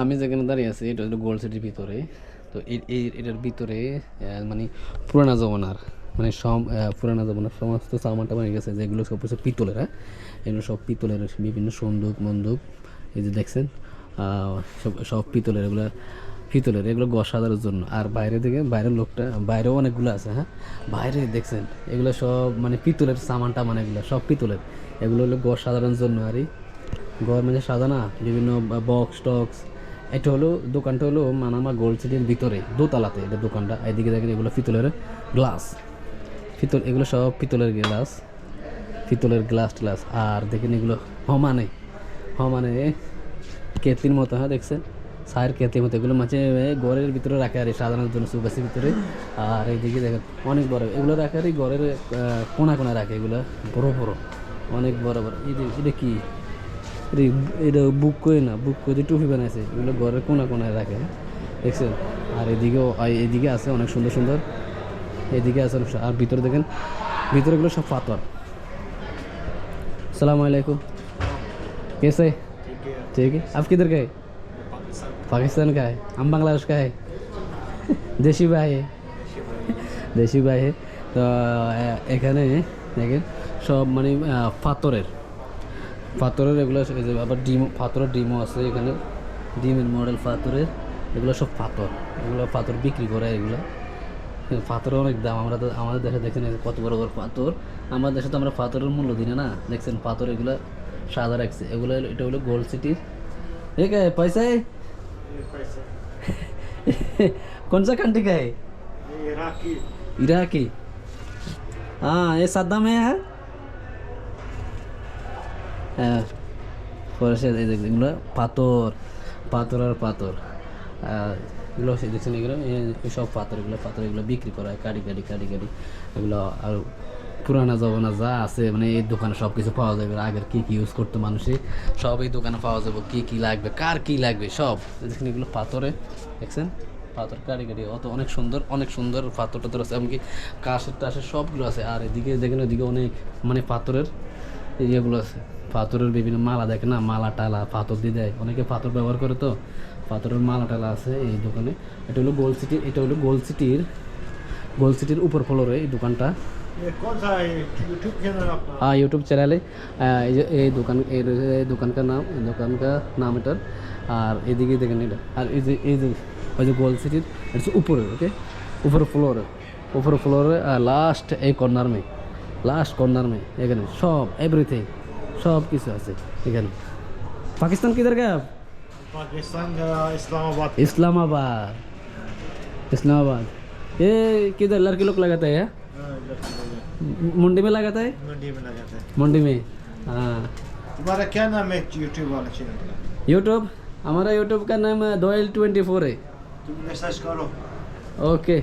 আমি যেখানে দাঁড়িয়ে আছি এটা হলো গোল্ড সিটির ভিতরে। তো এটার ভিতরে মানে পুরানা জমানার মানে আহ, পুরানা জমানার সমস্ত সামানটা হয়ে গেছে যেগুলো সব কিছু পিতলের। এগুলো সব পিতলের বিভিন্ন সন্দুক মন্দুক এই যে দেখছেন সব সব পিতলের এগুলো পিতলের এগুলো গস সাজানোর জন্য। আর বাইরে থেকে বাইরের লোকটা বাইরেও অনেকগুলো আছে হ্যাঁ? বাইরে দেখছেন এগুলো সব মানে পিতলের সামানটা মানে এগুলো সব পিতলের। এগুলো হলো গস সাজানোর জন্য আর এই গভর্নমেন্টের সাজানা বিভিন্ন বক্স টক্স এটা হলো দোকানটা হলো মানামা গোল্ড সিটির ভিতরে দোতলাতে। এটা দোকানটা এদিকে দেখেন এগুলো পিতলের গ্লাস পিতল এগুলো সব পিতলের গ্লাস পিতলের গ্লাস ট্লাস আর দেখেন এগুলো হমানে হমানে কেতির মতো হ্যাঁ দেখছেন? সায়ের কেতির মতো। এগুলো মাঝে ঘরের ভিতরে রাখে আর সাজানোর জন্য সুগাসের ভিতরে। আর এইদিকে দেখেন অনেক বড় এগুলো রাখে আর আহ, কোনা কোনা রাখে এগুলো। বড় বড় অনেক বড় বড়। এটা কি? এটা এটা বুক করে না বুক করে টুপি বানাইছে এগুলো ঘরের কোনা কোনায় রাখে দেখছেন আর এদিকেও আর এদিকে আছে অনেক সুন্দর সুন্দর এদিকে আছে অনেক সু- আর ভিতরে দেখেন ভিতরেগুলো সব পাথর সালাম আলাইকুম कैसे ठीक है आप किधर गए पाकिस्तान का है हम बांग्लादेश का है देशी भाई है দেশি ভাই তো এ- এখানে দেখেন সব মানে আহ, পাথরের পাথরের এগুলো এই যে আবার ডিম পাথরের ডিমও আছে এখানে ডিমের মডেল পাথরের এগুলো সব পাথর এগুলো পাথর বিক্রি করে এগুলো হ্যাঁ, পাথরের অনেক দাম আমরা তো আমাদের দেশে দেখেন এই যে কত বড় বড় পাথর আমাদের দেশে তো আমরা পাথরের মূল্য দিই না না দেখছেন পাথর এগুলো সাদা রাখছে এগুলো হলো- এটা হলো গোল্ড সিটির ঠিক আছে পয়সা है? कौन सा कंट्री का है इराकी इराकी हाँ ये सद्दाम है है হ্যাঁ ফরেস্টের এই এগুলো পাথর পাথর আর পাথর। এগুলো দেখছেন এগুলো? সব পাথর, এগুলো পাথর, এগুলো বিক্রি করা হয় কাটি কাটি কাটি কাটি এগুলো আর পুরানা জমানা যা আছে মানে এই দোকানে সব কিছু পাওয়া যাবে আগের কী কী ইউজ করতো মানুষে? সব এই দোকানে পাওয়া যাবে। কী কী লাগবে? কার কী লাগবে? সব। দেখছেন এগুলো পাথরে, দেখছেন? পাথর কাটি কাটি অত অনেক সুন্দর অনেক সুন্দর পাথর টাথর আছে। এমনকি কাশের টাশের সবগুলো আছে। আর এদিকে দেখেন ওদিকে অনেক মানে পাথরের ইয়েগুলো আছে পাথরের বিভিন্ন মালা দেখে না মালা টালা পাথর দিয়ে দেয় অনেকে পাথর ব্যবহার করে তো পাথরের মালা টালা আছে এই দোকানে এটা হলো গোল্ড সিটি এটা হলো গোল্ড সিটির গোল্ড সিটির উপর ফ্লোরে এই দোকানটা ये कौन सा है यूट्यूब चैनल अपना हाँ यूट्यूब चैनल है আহ, এই যে এই দোকান এই রয়েছে এই দোকান কা নাম এই দোকান কা নাম এটার আর এদিকে দেখেন এটা আর এই যে এই যে ওই যে গোল্ড সিটির এটা হচ্ছে উপরে ওকে উপরে ফ্লোরে উপরে ফ্লোরে আর লাস্ট এই কর্নার মে লাস্ট কর্নার মে এখানে সব এভরিথিং সব কিছু আছে এখানে পাকিস্তান কিধর গা पाकिस्तान का इस्लामाबाद इस्लामाबाद इस्लामाबाद ये किधर लड़के लोग लगाते हैं हाँ, लड़की लोग हैं। मुंडी में लगाता है मंडी में लगाते हैं मुंडी में हाँ तुम्हारा क्या नाम है यूट्यूब वाला चैनल का यूट्यूब हमारा यूट्यूब का नाम दोयल ट्वेंटी फोर है तुम मैसेज करो ओके